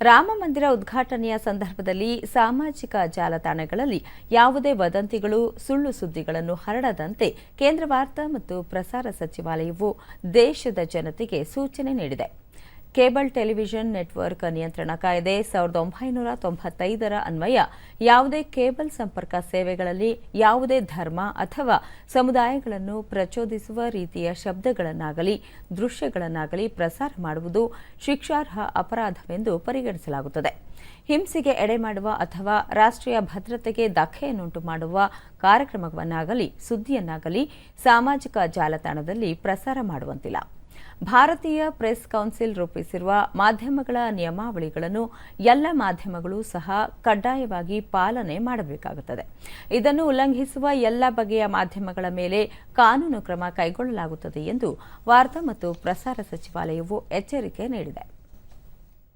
ರಾಮ ಮಂದಿರ ಉದ್ಘಾಟನೆಯ ಸಂದರ್ಭದಲ್ಲಿ ಸಾಮಾಜಿಕ ಜಾಲತಾಣಗಳಲ್ಲಿ ಯಾವುದೇ ವದಂತಿಗಳು, ಸುಳ್ಳು ಸುದ್ದಿಗಳನ್ನು ಹರಡದಂತೆ ಕೇಂದ್ರ ವಾರ್ತಾ ಮತ್ತು ಪ್ರಸಾರ ಸಚಿವಾಲಯವು ದೇಶದ ಜನತೆಗೆ ಸೂಚನೆ ನೀಡಿದೆ. ಕೇಬಲ್ ಟೆಲಿವಿಷನ್ ನೆಟ್ವರ್ಕ್ ನಿಯಂತ್ರಣ ಕಾಯ್ದೆ ಸಾವಿರದ ಒಂಬೈನೂರ ತೊಂಬತ್ತೈದರ ಅನ್ವಯ. ಯಾವುದೇ ಕೇಬಲ್ ಸಂಪರ್ಕ ಸೇವೆಗಳಲ್ಲಿ ಯಾವುದೇ ಧರ್ಮ ಅಥವಾ ಸಮುದಾಯಗಳನ್ನು ಪ್ರಚೋದಿಸುವ ರೀತಿಯ ಶಬ್ದಗಳನ್ನಾಗಲಿ, ದೃಶ್ಯಗಳನ್ನಾಗಲಿ ಪ್ರಸಾರ ಮಾಡುವುದು ಶಿಕ್ಷಾರ್ಹ ಅಪರಾಧವೆಂದು ಪರಿಗಣಿಸಲಾಗುತ್ತದೆ. ಹಿಂಸೆಗೆ ಎಡೆ ಮಾಡುವ ಅಥವಾ ರಾಷ್ಟ್ರೀಯ ಭದ್ರತೆಗೆ ಧಕ್ಕೆಯನ್ನುಂಟು ಮಾಡುವ ಕಾರ್ಯಕ್ರಮವನ್ನಾಗಲಿ, ಸುದ್ದಿಯನ್ನಾಗಲಿ ಸಾಮಾಜಿಕ ಜಾಲತಾಣದಲ್ಲಿ ಪ್ರಸಾರ ಮಾಡುವಂತಿಲ್ಲ. ಭಾರತೀಯ ಪ್ರೆಸ್ ಕೌನ್ಸಿಲ್ ರೂಪಿಸಿರುವ ಮಾಧ್ಯಮಗಳ ನಿಯಮಾವಳಿಗಳನ್ನು ಎಲ್ಲ ಮಾಧ್ಯಮಗಳು ಸಹ ಕಡ್ಡಾಯವಾಗಿ ಪಾಲನೆ ಮಾಡಬೇಕಾಗುತ್ತದೆ. ಇದನ್ನು ಉಲ್ಲಂಘಿಸುವ ಎಲ್ಲ ಬಗೆಯ ಮಾಧ್ಯಮಗಳ ಮೇಲೆ ಕಾನೂನು ಕ್ರಮ ಕೈಗೊಳ್ಳಲಾಗುತ್ತದೆ ಎಂದು ವಾರ್ತಾ ಮತ್ತು ಪ್ರಸಾರ ಸಚಿವಾಲಯವು ಎಚ್ಚರಿಕೆ ನೀಡಿದೆ.